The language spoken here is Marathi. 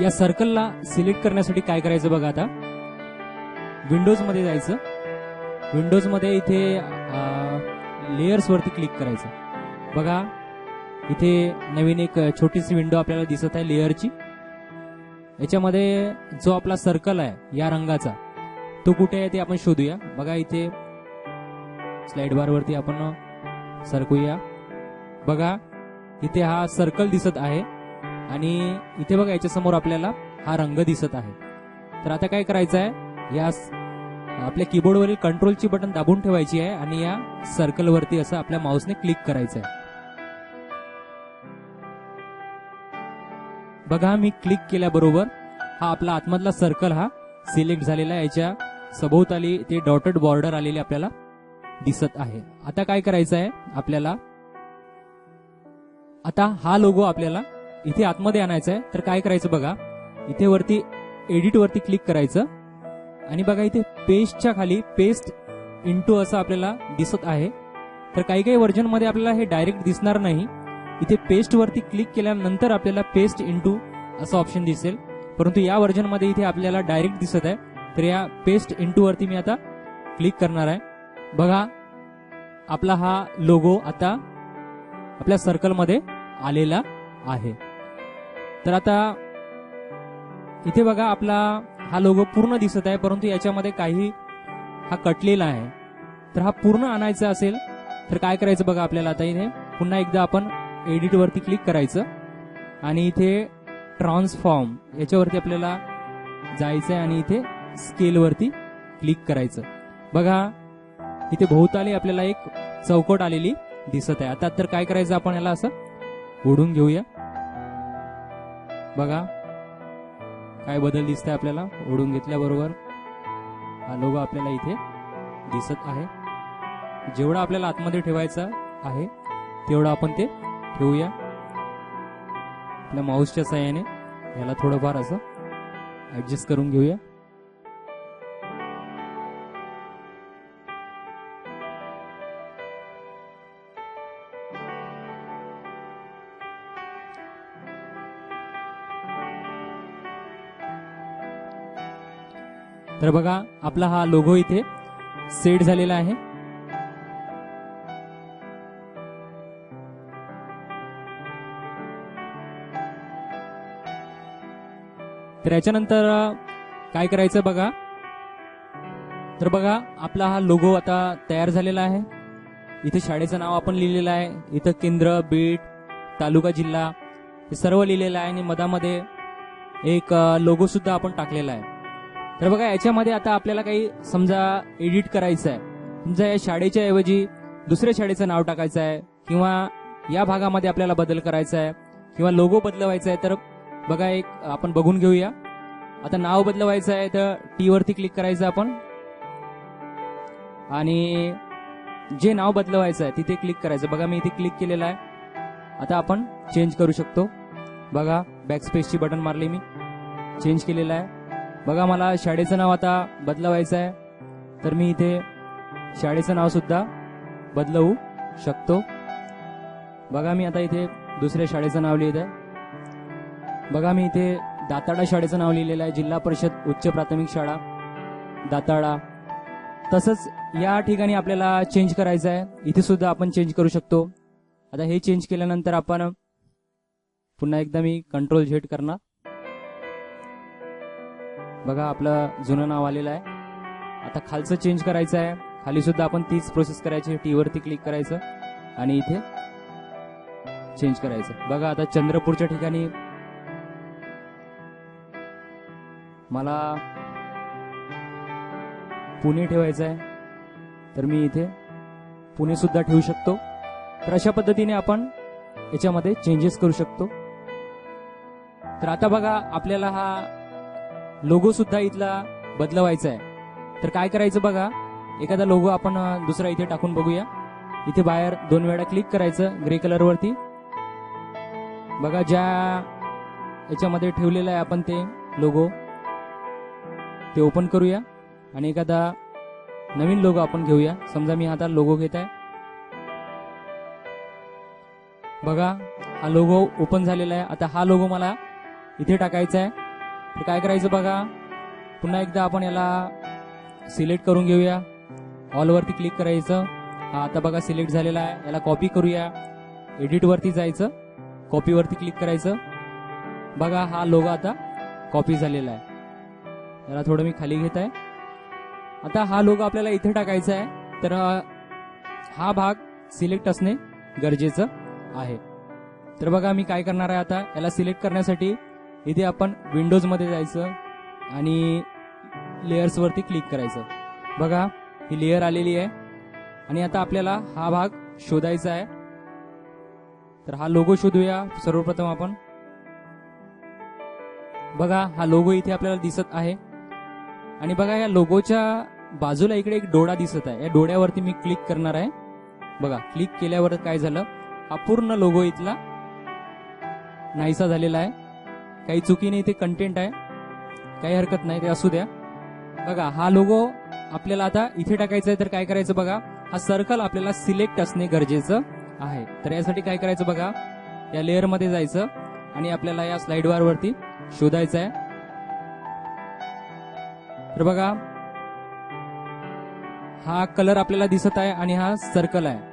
या सर्कलला सिलेक्ट करण्यासाठी काय करायचं बघा आता? विंडोजमध्ये जायचं. विंडोजमध्ये इथे लेयर्सवरती क्लिक करायचं. बघा इथे नवीन एक छोटीशी विंडो आपल्याला दिसत आहे लेयरची. याच्यामध्ये जो आपला सर्कल आहे या रंगाचा तो कुठे आहे ते आपण शोधूया. बघा इथे स्लाइड बारवरती आपण सरकूया. बघा इथे हा सर्कल दिसत आहे. आणि इथे बघा याच्या समोर आपल्याला हा रंग दिसत आहे. तर आता काय करायचं आहे या आपल्या कीबोर्डवरील कंट्रोलची बटन दाबून ठेवायची आहे आणि या सर्कलवरती असं आपल्या माऊसने क्लिक करायचं आहे बघा मी क्लिक केल्याबरोबर हा आपला आतमधला सर्कल हा सिलेक्ट झालेला आहे. याच्या सभोवताली ते डॉटेड बॉर्डर आलेली आपल्याला दिसत आहे. आता काय करायचं आहे आपल्याला? आता हा लोगो आपल्याला इथे आतमध्ये आणायचं आहे तर काय करायचं बघा. इथे वरती एडिट वरती क्लिक करायचं. आणि बघा इथे पेस्टच्या खाली पेस्ट इंटू असं आपल्याला दिसत आहे. तर काही काही व्हर्जनमध्ये आपल्याला हे डायरेक्ट दिसणार नाही. इथे पेस्ट वरती क्लिक केल्यानंतर आपल्याला पेस्ट इंटू असं ऑप्शन दिसेल. परंतु या व्हर्जनमध्ये इथे आपल्याला डायरेक्ट दिसत आहे. तर या पेस्ट इंटू वरती मी आता क्लिक करणार आहे. बघा आपला हा लोगो आता आपल्या सर्कलमध्ये आलेला आहे. तर आता इथे बघा आपला हा लोगो पूर्ण दिसत आहे परंतु याच्यामध्ये काही हा कटलेला आहे. तर हा पूर्ण आणायचा असेल तर काय करायचं बघा आपल्याला आता इथे? पुन्हा एकदा आपण एडिट वरती क्लिक करायचं. आणि इथे ट्रान्सफॉर्म याच्यावरती आपल्याला जायचं आहे आणि इथे स्केलवरती क्लिक करायचं. बघा इथे भोवताली आपल्याला एक चौकट आलेली दिसत आहे. आता तर काय करायचं आपण याला असं? ओढून घेऊया. बघा. काय बदल दिसतंय आपल्याला? ओढून घेतल्याबरोबर हा लोगो आपल्याला इथे दिसत आहे. जेवढा आपल्याला आतमध्ये ठेवायचा आहे तेवढं आपण ते ठेवूया. आपल्या माऊसच्या सहाय्याने याला थोडंफार असं ऍडजस्ट करून घेऊया. तर बघा आपला हा लोगो इथे सेट झालेला आहे. तर याच्यानंतर काय करायचं बघा? तर बघा आपला हा लोगो आता तयार झालेला आहे. इथे शाळेचं नाव आपण लिहिलेलं आहे. इथं केंद्र बीड तालुका जिल्हा हे सर्व लिहिलेलं आहे आणि मधामध्ये एक लोगो सुद्धा आपण टाकलेला आहे. तर बघा याच्यामध्ये आता आपल्याला काही समजा एडिट करायचं आहे समजा या शाळेच्या ऐवजी दुसऱ्या शाळेचं नाव टाकायचं आहे किंवा या भागामध्ये आपल्याला बदल करायचा आहे किंवा लोगो बदलवायचा आहे तर बघा एक आपण बघून घेऊया. आता नाव बदलवायचं आहे तर टी वरती क्लिक करायचं आपण. आणि जे नाव बदलवायचं आहे तिथे क्लिक करायचं. बघा मी इथे क्लिक केलेलं आहे. आता आपण चेंज करू शकतो. बघा बॅकस्पेसची बटन मारली मी. चेंज केलेलं आहे. बघा मला शाळेचं नाव आता बदलवायचं आहे. तर मी इथे शाळेचं नाव सुद्धा बदलवू शकतो. बघा मी आता इथे दुसऱ्या शाळेचं नाव लिहित आहे बघा मी इथे दाताडा शाळेचं नाव लिहिलेलं आहे जिल्हा परिषद उच्च प्राथमिक शाळा दाताडा. तसंच या ठिकाणी आपल्याला चेंज करायचं आहे. इथे सुद्धा आपण चेंज करू शकतो. आता हे चेंज केल्यानंतर आपण पुन्हा एकदा मी कंट्रोल झेड करणार. बघा आपलं जुनं नाव आलेलं आहे. आता खालचं चेंज करायचं आहे. खाली सुद्धा आपण तीच प्रोसेस करायची टी वरती क्लिक करायचं आणि इथे चेंज करायचं. बघा आता चंद्रपूरच्या ठिकाणी मला पुणे ठेवायचं आहे. तर मी इथे पुणे सुद्धा ठेवू शकतो. तर अशा पद्धतीने आपण याच्यामध्ये चेंजेस करू शकतो. तर आता बघा आपल्याला हा लोगो सुद्धा इथला बदलवायचा आहे. तर काय करायचं बघा एखादा लोगो आपण दुसरा इथे टाकून बघूया. इथे बाहेर दोन वेळा क्लिक करायचं ग्रे कलर वरती. बघा ज्या याच्यामध्ये ठेवलेलं आहे आपण ते लोगो ते ओपन करूया. आणि एखादा नवीन लोगो आपण घेऊया. समजा मी आता लोगो घेत आहे. बघा हा लोगो ओपन झालेला आहे. आता हा लोगो मला इथे टाकायचा आहे. तर काय करायचं बघा? पुन्हा एकदा आपण याला सिलेक्ट करून घेऊया. ऑलवरती क्लिक करायचं. हा आता बघा सिलेक्ट झालेला आहे. याला कॉपी करूया. एडिटवरती जायचं. कॉपीवरती क्लिक करायचं. बघा हा लोगो आता कॉपी झालेला आहे. याला थोडं मी खाली घेत आहे. आता हा लोगो आपल्याला इथे टाकायचा आहे. तर हा भाग सिलेक्ट असणे गरजेचं आहे. तर बघा मी काय करणार आहे आता? याला सिलेक्ट करण्यासाठी इथे आपण विंडोजमध्ये जायचं आणि लेयर्सवरती क्लिक करायचं. बघा ही लेयर आलेली आहे. आणि आता आपल्याला हा भाग शोधायचा आहे. तर हा लोगो शोधूया सर्वप्रथम आपण. बघा हा लोगो इथे आपल्याला दिसत आहे. आणि बघा या लोगोच्या बाजूला इकडे एक डोळा दिसत आहे. या डोळ्यावरती मी क्लिक करणार आहे. बघा क्लिक केल्यावर काय झालं? हा पूर्ण लोगो इथला नाहीसा झालेला आहे. काही चुकी नाही ते कंटेंट आहे. काही हरकत नाही ते असू द्या. बघा हा लोगो आपल्याला आता इथे टाकायचा आहे तर काय करायचं बघा? हा सर्कल आपल्याला सिलेक्ट असणे गरजेचं आहे. तर यासाठी काय करायचं बघा? या लेअरमध्ये जायचं आणि आपल्याला या स्लाइड बार वरती शोधायचं आहे. तर बघा हा कलर आपल्याला दिसत आहे आणि हा सर्कल आहे.